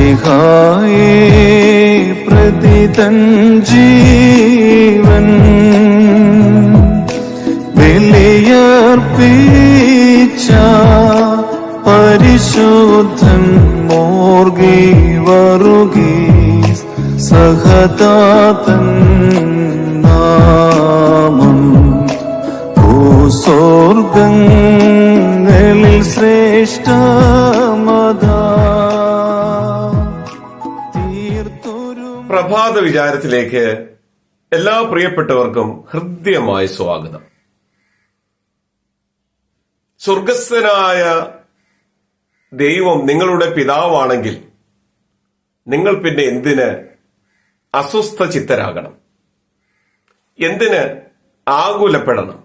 മിശിഹായേ പ്രതിതൻ ജീവൻ. ബലിയർപ്പിച്ച പരിശുദ്ധൻ മോർഗി വറുകി സഹതാതൻ നാമം പ്രഭാത വിചാരത്തിലേക്ക് എല്ലാ പ്രിയപ്പെട്ടവർക്കും ഹൃദ്യമായ സ്വാഗതം. സ്വർഗസ്ഥനായ ദൈവം നിങ്ങളുടെ പിതാവാണെങ്കിൽ നിങ്ങൾ പിന്നെ എന്തിന് അസ്വസ്ഥ ചിത്തരാകണം എന്തിന് ആകുലപ്പെടണം?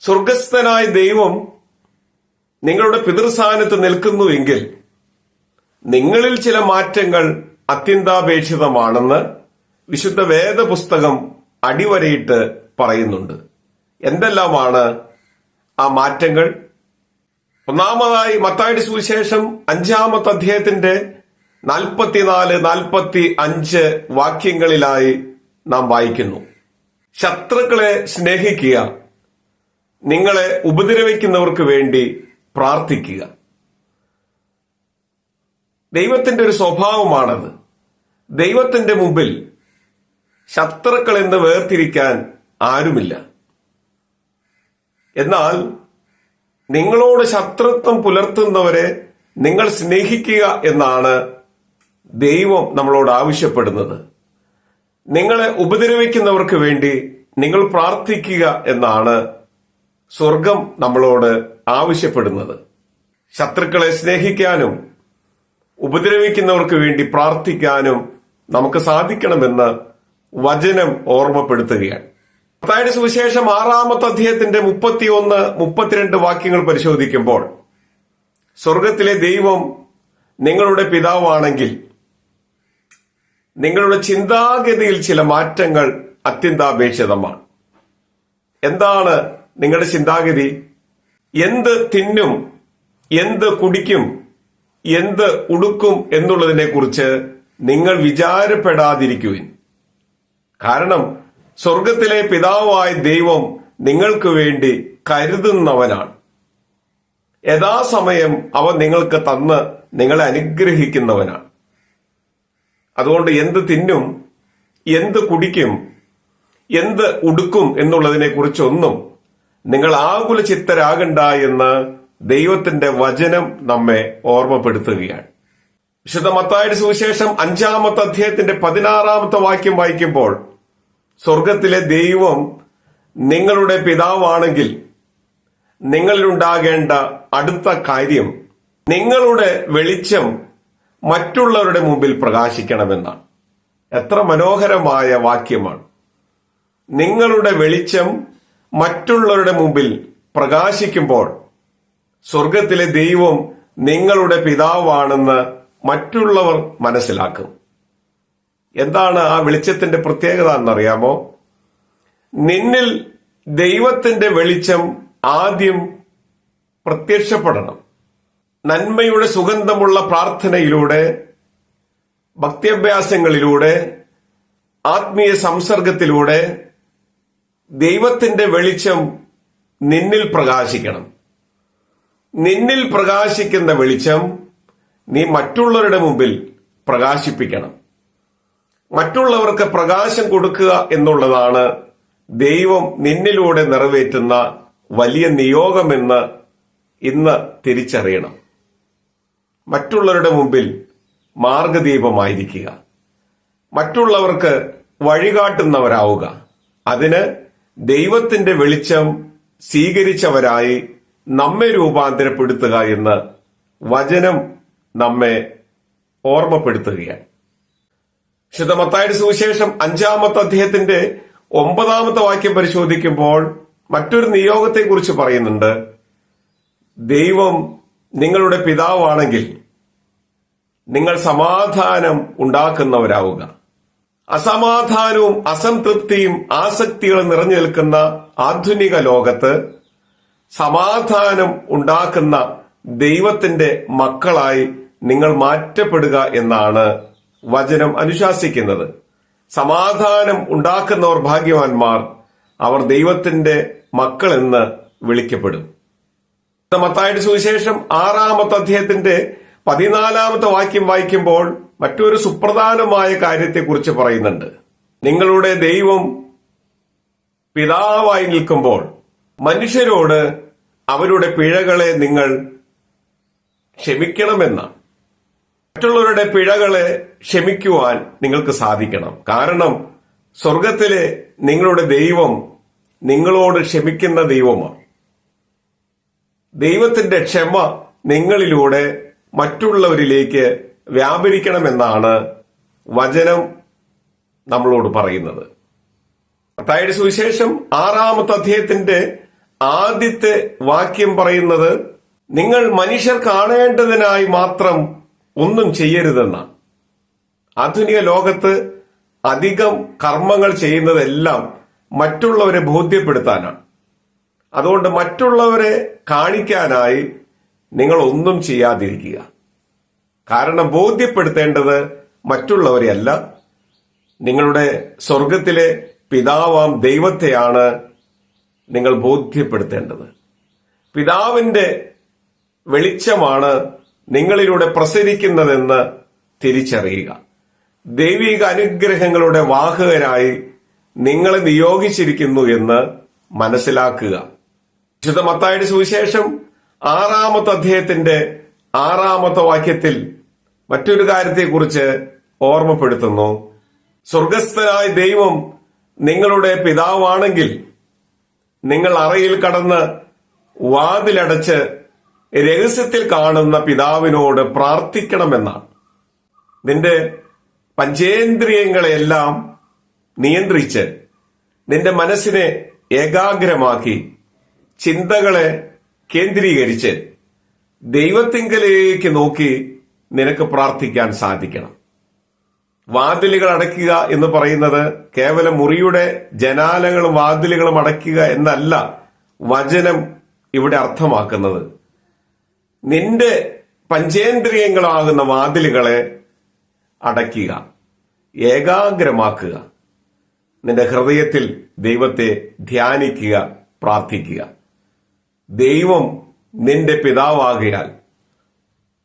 സ്വർഗസ്ഥനായ ദൈവം നിങ്ങളുടെ പിതൃസ്ഥാനത്ത് നിൽക്കുന്നുവെങ്കിൽ നിങ്ങളിൽ ചില മാറ്റങ്ങൾ അത്യന്താപേക്ഷിതമാണെന്ന് വിശുദ്ധ വേദപുസ്തകം അടിവരയിട്ട് പറയുന്നുണ്ട്. എന്തെല്ലാമാണ് ആ മാറ്റങ്ങൾ? ഒന്നാമതായി മത്തായുടെ സുവിശേഷം അഞ്ചാമത്തെ അധ്യായത്തിന്റെ നാൽപ്പത്തിനാല് നാൽപ്പത്തി അഞ്ച് വാക്യങ്ങളിലായി നാം വായിക്കുന്നു. ശത്രുക്കളെ സ്നേഹിക്കുക നിങ്ങളെ ഉപദ്രവിക്കുന്നവർക്ക് വേണ്ടി പ്രാർത്ഥിക്കുക. ദൈവത്തിന്റെ ഒരു സ്വഭാവമാണത്. ദൈവത്തിന്റെ മുമ്പിൽ ശത്രുക്കൾ എന്ന് വേർതിരിക്കാൻ ആരുമില്ല. എന്നാൽ നിങ്ങളോട് ശത്രുത്വം പുലർത്തുന്നവരെ നിങ്ങൾ സ്നേഹിക്കുക എന്നാണ് ദൈവം നമ്മളോട് ആവശ്യപ്പെടുന്നത്. നിങ്ങളെ ഉപദ്രവിക്കുന്നവർക്ക് വേണ്ടി നിങ്ങൾ പ്രാർത്ഥിക്കുക എന്നാണ് സ്വർഗം നമ്മളോട് ആവശ്യപ്പെടുന്നത്. ശത്രുക്കളെ സ്നേഹിക്കാനും ഉപദ്രവിക്കുന്നവർക്ക് വേണ്ടി പ്രാർത്ഥിക്കാനും നമുക്ക് സാധിക്കണമെന്ന് വചനം ഓർമ്മപ്പെടുത്തുകയാണ്. മത്തായുടെ സുവിശേഷം ആറാമത്തെ അധ്യായത്തിന്റെ മുപ്പത്തിയൊന്ന് മുപ്പത്തിരണ്ട് വാക്യങ്ങൾ പരിശോധിക്കുമ്പോൾ സ്വർഗത്തിലെ ദൈവം നിങ്ങളുടെ പിതാവാണെങ്കിൽ നിങ്ങളുടെ ചിന്താഗതിയിൽ ചില മാറ്റങ്ങൾ അത്യന്താപേക്ഷിതമാണ്. എന്താണ് നിങ്ങളുടെ ചിന്താഗതി? എന്ത് തിന്നും എന്ത് കുടിക്കും എന്ത് ഉടുക്കും എന്നുള്ളതിനെ കുറിച്ച് നിങ്ങൾ വിചാരപ്പെടാതിരിക്കുവിൻ. കാരണം സ്വർഗത്തിലെ പിതാവായ ദൈവം നിങ്ങൾക്ക് വേണ്ടി കരുതുന്നവനാണ്. യഥാസമയം അവൻ നിങ്ങൾക്ക് തന്ന് നിങ്ങളെ അനുഗ്രഹിക്കുന്നവനാണ്. അതുകൊണ്ട് എന്ത് തിന്നും എന്ത് കുടിക്കും എന്ത് ഉടുക്കും എന്നുള്ളതിനെ കുറിച്ചൊന്നും നിങ്ങൾ ആകുല ചിത്തരാകണ്ട എന്ന് ദൈവത്തിന്റെ വചനം നമ്മെ ഓർമ്മപ്പെടുത്തുകയാണ്. വിശുദ്ധ സുവിശേഷം അഞ്ചാമത്തെ അധ്യായത്തിന്റെ പതിനാറാമത്തെ വാക്യം വായിക്കുമ്പോൾ സ്വർഗത്തിലെ ദൈവം നിങ്ങളുടെ പിതാവാണെങ്കിൽ നിങ്ങളിലുണ്ടാകേണ്ട അടുത്ത കാര്യം നിങ്ങളുടെ വെളിച്ചം മറ്റുള്ളവരുടെ മുമ്പിൽ പ്രകാശിക്കണമെന്നാണ്. എത്ര മനോഹരമായ വാക്യമാണ്. നിങ്ങളുടെ വെളിച്ചം മറ്റുള്ളവരുടെ മുമ്പിൽ പ്രകാശിക്കുമ്പോൾ സ്വർഗത്തിലെ ദൈവം നിങ്ങളുടെ പിതാവാണെന്ന് മറ്റുള്ളവർ മനസ്സിലാക്കും. എന്താണ് ആ വെളിച്ചത്തിന്റെ പ്രത്യേകത എന്നറിയാമോ? നിന്നിൽ ദൈവത്തിന്റെ വെളിച്ചം ആദ്യം പ്രത്യക്ഷപ്പെടണം. നന്മയുടെ സുഗന്ധമുള്ള പ്രാർത്ഥനയിലൂടെ ഭക്തിയഭ്യാസങ്ങളിലൂടെ ആത്മീയ സംസർഗത്തിലൂടെ ദൈവത്തിന്റെ വെളിച്ചം നിന്നിൽ പ്രകാശിക്കണം. നിന്നിൽ പ്രകാശിക്കുന്ന വെളിച്ചം നീ മറ്റുള്ളവരുടെ മുമ്പിൽ പ്രകാശിപ്പിക്കണം. മറ്റുള്ളവർക്ക് പ്രകാശം കൊടുക്കുക എന്നുള്ളതാണ് ദൈവം നിന്നിലൂടെ നിറവേറ്റുന്ന വലിയ നിയോഗമെന്ന് ഇന്ന് തിരിച്ചറിയണം. മറ്റുള്ളവരുടെ മുമ്പിൽ മാർഗദീപമായിരിക്കുക. മറ്റുള്ളവർക്ക് വഴികാട്ടുന്നവരാവുക. അതിന് ദൈവത്തിന്റെ വെളിച്ചം സ്വീകരിച്ചവരായി നമ്മെ രൂപാന്തരപ്പെടുത്തുക എന്ന് വചനം നമ്മെ ഓർമ്മപ്പെടുത്തുകയാണ്. വിശുദ്ധമത്തായുടെ സുവിശേഷം അഞ്ചാമത്തെ അദ്ദേഹത്തിന്റെ ഒമ്പതാമത്തെ വാക്യം പരിശോധിക്കുമ്പോൾ മറ്റൊരു നിയോഗത്തെ കുറിച്ച് പറയുന്നുണ്ട്. ദൈവം നിങ്ങളുടെ പിതാവാണെങ്കിൽ നിങ്ങൾ സമാധാനം ഉണ്ടാക്കുന്നവരാവുക. അസമാധാനവും അസംതൃപ്തിയും ആസക്തികളും നിറഞ്ഞു നിൽക്കുന്ന ആധുനിക ലോകത്ത് സമാധാനം ഉണ്ടാക്കുന്ന ദൈവത്തിന്റെ മക്കളായി നിങ്ങൾ മാറ്റപ്പെടുക എന്നാണ് വചനം അനുശാസിക്കുന്നത്. സമാധാനം ഉണ്ടാക്കുന്നവർ ഭാഗ്യവാന്മാർ അവർ ദൈവത്തിന്റെ മക്കൾ എന്ന് വിളിക്കപ്പെടും. മത്തായുടെ സുവിശേഷം ആറാമത്തെ അധ്യായത്തിന്റെ പതിനാലാമത്തെ വാക്യം വായിക്കുമ്പോൾ മറ്റൊരു സുപ്രധാനമായ കാര്യത്തെക്കുറിച്ച് പറയുന്നുണ്ട്. നിങ്ങളുടെ ദൈവം പിതാവായി നിൽക്കുമ്പോൾ മനുഷ്യരോട് അവരുടെ പിഴകളെ നിങ്ങൾ ക്ഷമിക്കണമെന്നാണ്. മറ്റുള്ളവരുടെ പിഴകളെ ക്ഷമിക്കുവാൻ നിങ്ങൾക്ക് സാധിക്കണം. കാരണം സ്വർഗത്തിലെ നിങ്ങളുടെ ദൈവം നിങ്ങളോട് ക്ഷമിക്കുന്ന ദൈവമാണ്. ദൈവത്തിന്റെ ക്ഷമ നിങ്ങളിലൂടെ മറ്റുള്ളവരിലേക്ക് വ്യാപരിക്കണമെന്നാണ് വചനം നമ്മളോട് പറയുന്നത്. മത്തായിയുടെ സുവിശേഷം ആറാമത്തെ അധ്യായത്തിന്റെ ആദ്യത്തെ വാക്യം പറയുന്നത് നിങ്ങൾ മനുഷ്യർ കാണേണ്ടതിനായി മാത്രം ഒന്നും ചെയ്യരുതെന്നാണ് ആധുനിക ലോകത്ത് അധികം കർമ്മങ്ങൾ ചെയ്യുന്നതെല്ലാം മറ്റുള്ളവരെ ബോധ്യപ്പെടുത്താനാണ്. അതുകൊണ്ട് മറ്റുള്ളവരെ കാണിക്കാനായി നിങ്ങൾ ഒന്നും ചെയ്യാതിരിക്കുക. കാരണം ബോധ്യപ്പെടുത്തേണ്ടത് മറ്റുള്ളവരെ അല്ല നിങ്ങളുടെ സ്വർഗത്തിലെ പിതാവാം ദൈവത്തെയാണ് നിങ്ങൾ ബോധ്യപ്പെടുത്തേണ്ടത്. പിതാവിന്റെ വെളിച്ചമാണ് നിങ്ങളിലൂടെ പ്രസരിക്കുന്നതെന്ന് തിരിച്ചറിയുക. ദൈവിക അനുഗ്രഹങ്ങളുടെ വാഹകരായി നിങ്ങളെ നിയോഗിച്ചിരിക്കുന്നു എന്ന് മനസ്സിലാക്കുക. വിശുദ്ധ മത്തായുടെ സുവിശേഷം ആറാമത്തെ അധ്യായത്തിന്റെ ആറാമത്തെ വാക്യത്തിൽ മറ്റൊരു കാര്യത്തെക്കുറിച്ച് ഓർമ്മപ്പെടുത്തുന്നു. സ്വർഗസ്ഥനായ ദൈവം നിങ്ങളുടെ പിതാവാണെങ്കിൽ നിങ്ങൾ അറയിൽ കടന്ന് വാതിലടച്ച് രഹസ്യത്തിൽ കാണുന്ന പിതാവിനോട് പ്രാർത്ഥിക്കണമെന്നാണ്. നിന്റെ പഞ്ചേന്ദ്രിയങ്ങളെല്ലാം നിയന്ത്രിച്ച് നിന്റെ മനസ്സിനെ ഏകാഗ്രമാക്കി ചിന്തകളെ കേന്ദ്രീകരിച്ച് ദൈവത്തിങ്കലേക്ക് നോക്കി നിനക്ക് പ്രാർത്ഥിക്കാൻ സാധിക്കണം. വാതിലുകൾ അടയ്ക്കുക എന്ന് പറയുന്നത് കേവലം മുറിയുടെ ജനാലകളും വാതിലുകളും അടയ്ക്കുക എന്നല്ല വചനം ഇവിടെ അർത്ഥമാക്കുന്നത്. നിന്റെ പഞ്ചേന്ദ്രിയങ്ങളാകുന്ന വാതിലുകളെ അടയ്ക്കുക ഏകാഗ്രമാക്കുക. നിന്റെ ഹൃദയത്തിൽ ദൈവത്തെ ധ്യാനിക്കുക പ്രാർത്ഥിക്കുക. ദൈവം നിന്റെ പിതാവാകിയാൽ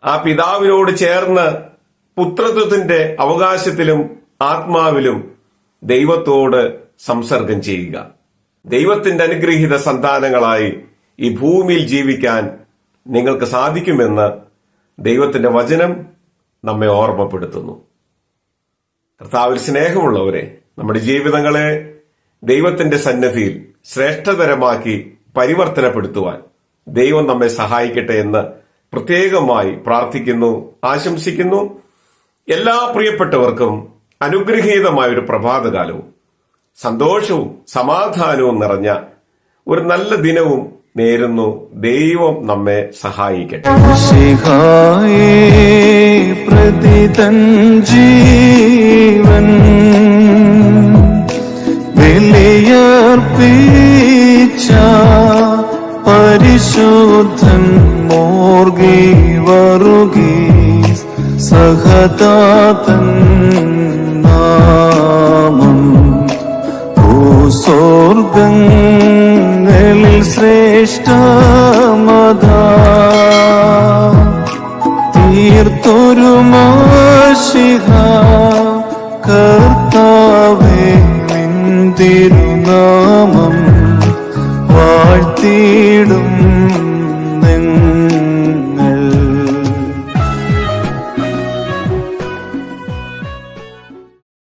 ആ പിതാവിനോട് ചേർന്ന് പുത്രത്വത്തിന്റെ അവകാശത്തിലും ആത്മാവിലും ദൈവത്തോട് സംസർഗം ചെയ്യുക. ദൈവത്തിന്റെ അനുഗ്രഹീത സന്താനങ്ങളായി ഈ ഭൂമിയിൽ ജീവിക്കാൻ നിങ്ങൾക്ക് സാധിക്കുമെന്ന് ദൈവത്തിന്റെ വചനം നമ്മെ ഓർമ്മപ്പെടുത്തുന്നു. കർത്താവിൽ സ്നേഹമുള്ളവരെ നമ്മുടെ ജീവിതങ്ങളെ ദൈവത്തിന്റെ സന്നദ്ധിയിൽ ശ്രേഷ്ഠതരമാക്കി പരിവർത്തനപ്പെടുത്തുവാൻ ദൈവം നമ്മെ സഹായിക്കട്ടെ എന്ന് പ്രത്യേകമായി പ്രാർത്ഥിക്കുന്നു ആശംസിക്കുന്നു. എല്ലാ പ്രിയപ്പെട്ടവർക്കും അനുഗ്രഹീതമായ ഒരു പ്രഭാതകാലവും സന്തോഷവും സമാധാനവും നിറഞ്ഞ ഒരു നല്ല ദിനവും നേരുന്നു. ദൈവം നമ്മെ സഹായിക്കട്ടെ. പ്രതിതൻ ജീവൻ. ബലിയർപ്പിച്ച പരിശുദ്ധൻ മോർഗി സഹതാതൻ തീർത്തൊരു മാഷിഹ കർത്താവേ നിൻ